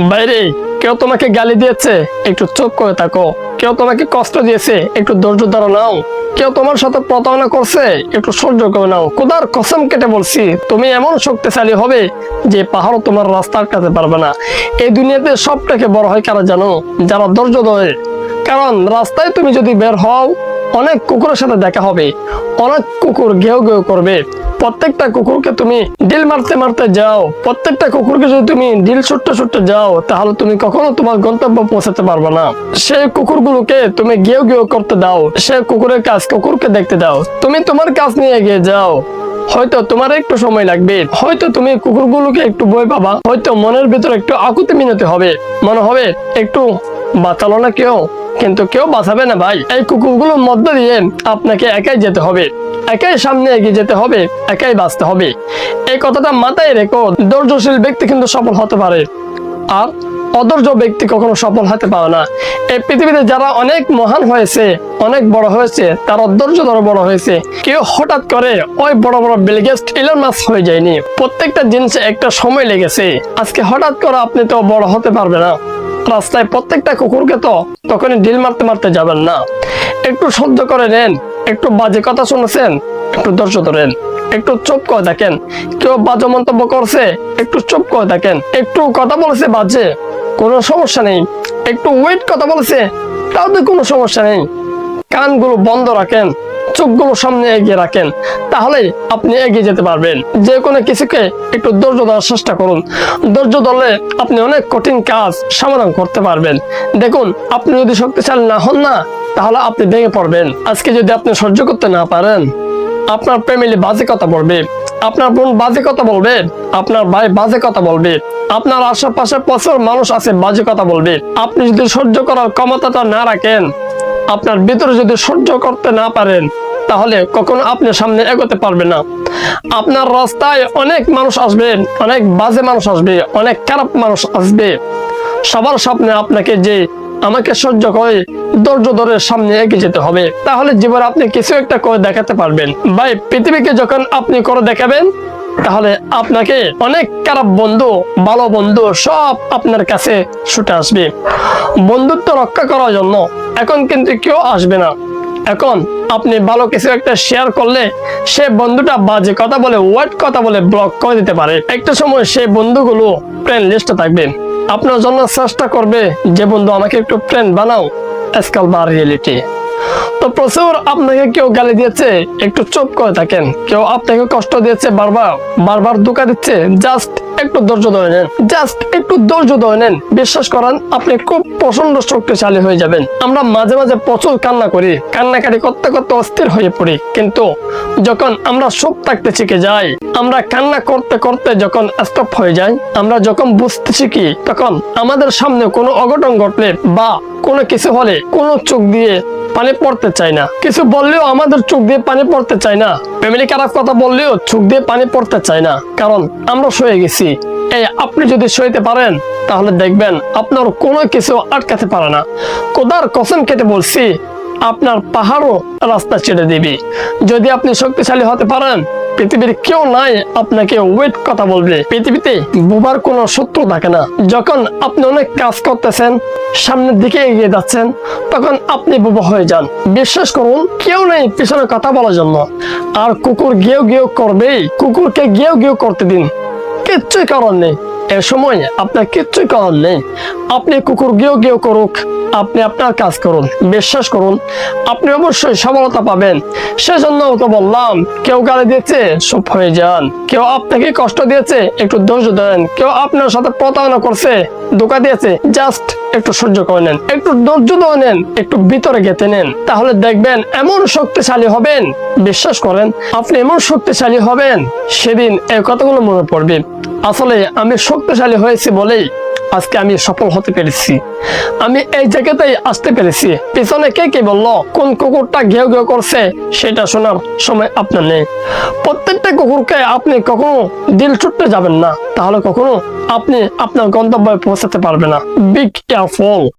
বাইরে, কেউ তোমাকে গালি দিয়েছে, একটু চোখ করে থাকো। কেউ তোমাকে কষ্ট দিয়েছে, একটু ধৈর্য ধরো নাও। কেউ তোমার সাথে প্রতারণা করছে, একটু সহ্য করে নাও। কোদার কসম কেটে বলছি, তুমি এমন শক্তিশালী হবে যে পাহাড় তোমার রাস্তার কাছে পারবে না। এই দুনিয়াতে সব থেকে বড় হয় কারা জানো? যারা ধৈর্য ধরে। কারণ রাস্তায় তুমি যদি বের হও অনেক কুকুরের সাথে দেখা হবে। অনেক কুকুর ঘেউ ঘেউ করবে। প্রত্যেকটা কুকুরকে তুমি ডিল মারতে মারতে যাও। প্রত্যেকটা কুকুরকে যদি তুমি ডিল ছুটতে ছুটতে যাও, তাহলে তুমি কখনো তোমার গন্তব্য পৌঁছাতে পারবে না। সেই কুকুরগুলোকে তুমি গেও গেও করতে দাও। সে কুকুরের কাজ কুকুরকে দেখতে দাও। তুমি তোমার কাজ নিয়ে এগিয়ে যাও। হয়তো তোমার একটু সময় লাগবে। হয়তো তুমি কুকুরগুলোকে একটু বই পাবা। হয়তো মনের ভিতরে একটু আকুতি মিনতি হবে। মনে হবে, একটু বাঁচালো না কেউ? কিন্তু কেউ বাঁচাবে না ভাই। এই কুকুরগুলোর মধ্য দিয়ে আপনাকে একাই যেতে হবে। একাই সামনে এগিয়ে যেতে হবে, একাই বাঁচতে হবে। এই কথাটা মাথায় রেখো, ধৈর্যশীল ব্যক্তি কিন্তু সফল হতে পারে। আর অধৈর্য ব্যক্তি কখনো সফল হতে পারে না। এই পৃথিবীতে যারা অনেক মহান হয়েছে, অনেক বড় হয়েছে, তারা ধৈর্য ধরে বড় হয়েছে, কেউ হঠাৎ করে ওই বড় বড় বিলগেস্ট ইলন মাস হয়ে যায়নি। প্রত্যেকটা জিনিসে একটা সময় লেগেছে। আজকে হঠাৎ করে আপনি তো বড় হতে পারবে না। রাস্তায় প্রত্যেকটা কুকুরকে তো তখনই ডিল মারতে মারতে যাবেন না। একটু সহ্য করে নেন, একটু বাজে কথা শুনেছেন, একটু ধৈর্য ধরেন, একটু চুপ করে দেখেন কেউ বাজে মন্তব্য করছে, একটু চুপ করে দেখেন একটু কথা বলেছে বাজে, কোনো সমস্যা নেই। একটু ওয়েট কথা বলেছে, তাও তো কোনো সমস্যা নেই। কানগুলো বন্ধ রাখেন। চোখগুলো সামনে এগিয়ে রাখেন, তাহলে আপনি এগিয়ে যেতে পারবেন। যে কোনো কিছুকে একটু ধৈর্য দেওয়ার চেষ্টা করুন। ধৈর্য ধরলে আপনি অনেক কঠিন কাজ সমাধান করতে পারবেন। দেখুন, আপনি যদি শক্তিশালী না হন না, তাহলে আপনি ভেঙে পড়বেন। আজকে যদি আপনি সহ্য করতে না পারেন, আপনার ফ্যামিলি বাজে কথা বলবে। আপনার বোন বাজে কথা বলবে, আপনার ভাই বাজে কথা বলবে, আপনার আশেপাশে প্রচুর মানুষ আছে বাজে কথা বলবে। আপনি যদি সহ্য করার ক্ষমতাটা না রাখেন, আপনার ভিতরে যদি সহ্য করতে না পারেন তাহলে কখনো আপনি সামনে এগোতে পারবেন না। আপনার রাস্তায় অনেক মানুষ আসবে, অনেক বাজে মানুষ আসবে, অনেক খারাপ মানুষ আসবে। সবার সামনে আপনাকে যে আমাকে সহ্য করে, ধৈর্য ধরে সামনে এগিয়ে যেতে হবে। তাহলে জীবনে আপনি কিছু একটা করে দেখাতে পারবেন। ভাই, পৃথিবীকে যখন আপনি করে দেখাবেন, তাহলে আপনাকে অনেক খারাপ বন্ধু, ভালো বন্ধু সব আপনার কাছে ছুটে আসবে। বন্ধুত্ব রক্ষা করার জন্য এখন কিন্তু কেউ আসবে না। এখন আপনি ভালো কিছু একটা শেয়ার করলে সে বন্ধুটা বাজে কথা বলে ওয়ার্ড কথা বলে ব্লক করে দিতে পারে। একটা সময় সেই বন্ধুগুলো ফ্রেন্ড লিস্টে থাকবে। আপনার জন্য চেষ্টা করবে, যে বন্ধু, আমাকে একটু ফ্রেন্ড বানাও আজকাল বা রিয়েলিটি তো প্রচুর আপনাকে কেউ গালি দিয়েছে, একটু চুপ করে থাকেন। কেউ আপনাকে কষ্ট দিয়েছে, বারবার বারবার ধোকা দিচ্ছে জাস্ট একটু ধৈর্য ধরে নেন। জাস্ট একটু ধৈর্য ধরে নেন। বিশ্বাস করেন, আপনি খুব প্রচণ্ড শক্তিশালী হয়ে যাবেন। আমরা মাঝে মাঝে প্রচুর কান্না করি। কান্নাকাটি করতে করতে অস্থির হয়ে পড়ি। কিন্তু যখন আমরা চুপ থাকতে শিখে যাই, আমরা কান্না করতে করতে যখন স্টপ হয়ে যাই, আমরা যখন বুঝতে শিখি, তখন আমাদের সামনে কোনো অঘটন ঘটলে বা কোনো কিছু হলে কোনো চোখ দিয়ে পানি পড়তে চায় না। কিছু বললেও আমাদের চোখ দিয়ে পানি পড়তে চায় না। ফ্যামিলি খারাপ কথা বললেও চোখ দিয়ে পানি পড়তে চায় না। কারণ আমরা সয়ে গেছি। এই আপনি যদি সইতে পারেন, তাহলে দেখবেন আপনার কোনো কিছু আটকাতে পারে না। কোদার কসম কেটে বলছি, আপনার পাহাড়ও রাস্তা ছেড়ে দিবি। যদি আপনি শক্তিশালী হতে পারেন পৃথিবীর কেউ নাই আপনাকে ওয়েট কথা বলবে। পৃথিবীতে বোবার কোনো শত্রু থাকে না। যখন আপনি অনেক কাজ করতেছেন, সামনের দিকে এগিয়ে যাচ্ছেন, তখন আপনি বোবা হয়ে যান। বিশ্বাস করুন, কেউ নেই পিছনে কথা বলার জন্য। আর কুকুর গেও গেও করবেই। কুকুরকে গেও গেও করতে দিন। কিচ্ছুই করার নেই। এ সময় আপনার কিচ্ছুই করার নেই। আপনি কুকুর গেও গেও করুক। আপনি আপনার কাজ করুন, বিশ্বাস করুন, আপনি অবশ্যই সফলতা পাবেন। সেজন্য তো বললাম, কেউ গালি দিয়েছে, চুপ হয়ে যান। কেউ আপনাকে কষ্ট দিয়েছে, একটু ধৈর্য দেন কেউ আপনার সাথে প্রতারণা করছে, ধোকা দিয়েছে জাস্ট একটু সহ্য করে নেন। একটু ধৈর্য ধরে নেন, একটু ভিতরে গেতে নেন। তাহলে দেখবেন এমন শক্তিশালী হবেন, বিশ্বাস করেন, আপনি এমন শক্তিশালী হবেন, সেদিন এই কথাগুলো মনে পড়বে। আসলে আমি শক্তিশালী হয়েছি বলেই আজকে আমি সফল হতে পেরেছি। আমি এই জায়গাতেই আসতে পেরেছি। পিছনে কে কে বলল, কোন কুকুরটা ঘেউ ঘেউ করছে, সেটা শোনার সময় আপনার নেই। প্রত্যেকটা কুকুরকে আপনি কখনো দিল ছুটতে যাবেন না। তাহলে কখনো আপনি আপনার গন্তব্যে পৌঁছাতে পারবেন না। Big careful